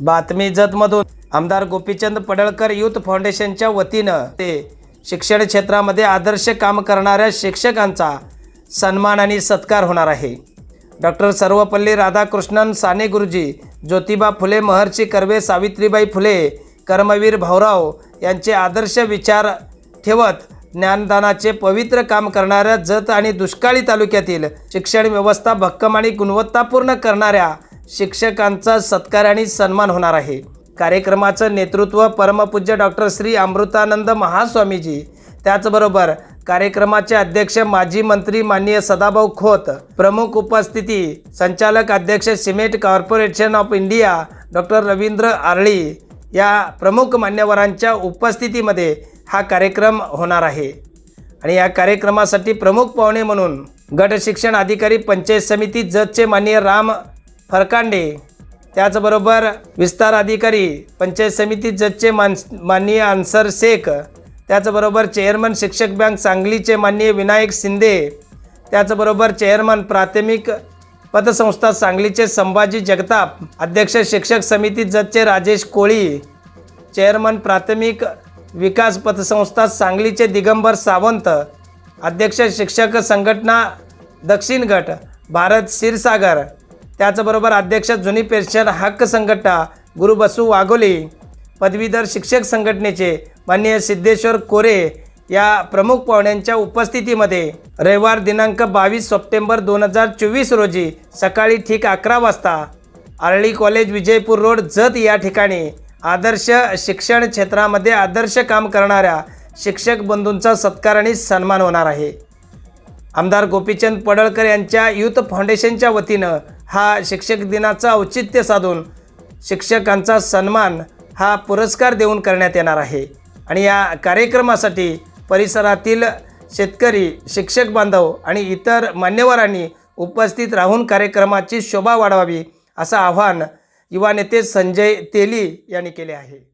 बातमी जतमधून आमदार गोपीचंद पडळकर युथ फाउंडेशनच्या वतीनं ते शिक्षण क्षेत्रामध्ये आदर्श काम करणाऱ्या शिक्षकांचा सन्मान आणि सत्कार होणार आहे. डॉक्टर सर्वपल्ली राधाकृष्णन साने गुरुजी ज्योतिबा फुले महर्षी कर्वे सावित्रीबाई फुले कर्मवीर भाऊराव यांचे आदर्श विचार ठेवत ज्ञानदानाचे पवित्र काम करणाऱ्या जत आणि दुष्काळी तालुक्यातील शिक्षण व्यवस्था भक्कम आणि गुणवत्तापूर्ण करणाऱ्या शिक्षकांचा सत्कार आणि सन्मान होणार आहे. कार्यक्रमाचं नेतृत्व परमपूज्य डॉक्टर श्री अमृतानंद महास्वामीजी. त्याचबरोबर कार्यक्रमाचे अध्यक्ष माजी मंत्री माननीय सदाभाऊ खोत. प्रमुख उपस्थिती संचालक अध्यक्ष cement corporation of India doctor Ravindra Arali. या प्रमुख मान्यवरांच्या उपस्थितीमध्ये हा कार्यक्रम होणार आहे. आणि या कार्यक्रमासाठी प्रमुख पाहुणे म्हणून गट शिक्षण अधिकारी पंचायत समिती जजचे माननीय राम फरकांडे. त्याचबरोबर विस्तार अधिकारी पंचायत समिती जजचे मान माननीय आन्सर शेख त्याचबरोबर चेअरमन शिक्षक बँक सांगलीचे माननीय विनायक शिंदे त्याचबरोबर चेअरमन प्राथमिक पतसंस्था सांगलीचे संभाजी जगताप अध्यक्ष शिक्षक समिती जजचे राजेश कोळी चेअरमन प्राथमिक विकास पतसंस्था सांगलीचे दिगंबर सावंत अध्यक्ष शिक्षक संघटना दक्षिण गट भारत क्षीरसागर त्याचबरोबर अध्यक्ष जुनी पेन्शन हक्क संघटना गुरुबसू वाघोली पदवीधर शिक्षक संघटनेचे माननीय सिद्धेश्वर कोरे या प्रमुख पाहुण्यांच्या उपस्थितीमध्ये रविवार दिनांक बावीस सप्टेंबर दोन हजार चोवीस रोजी सकाळी ठीक अकरा वाजता आरळी कॉलेज विजयपूर रोड जत या ठिकाणी आदर्श शिक्षण क्षेत्रामध्ये आदर्श काम करणाऱ्या शिक्षक बंधूंचा सत्कार आणि सन्मान होणार आहे. आमदार गोपीचंद पडळकर यांच्या युथ फाउंडेशनच्या वतीनं हा शिक्षक दिनाचं औचित्य साधून शिक्षकांचा सन्मान हा पुरस्कार देऊन करण्यात येणार आहे. आणि या कार्यक्रमासाठी परिसरातील शेतकरी शिक्षक बांधव आणि इतर मान्यवरांनी उपस्थित राहून कार्यक्रमाची शोभा वाढवावी असं आवाहन युवा नेते संजय तेली यांनी केले आहे.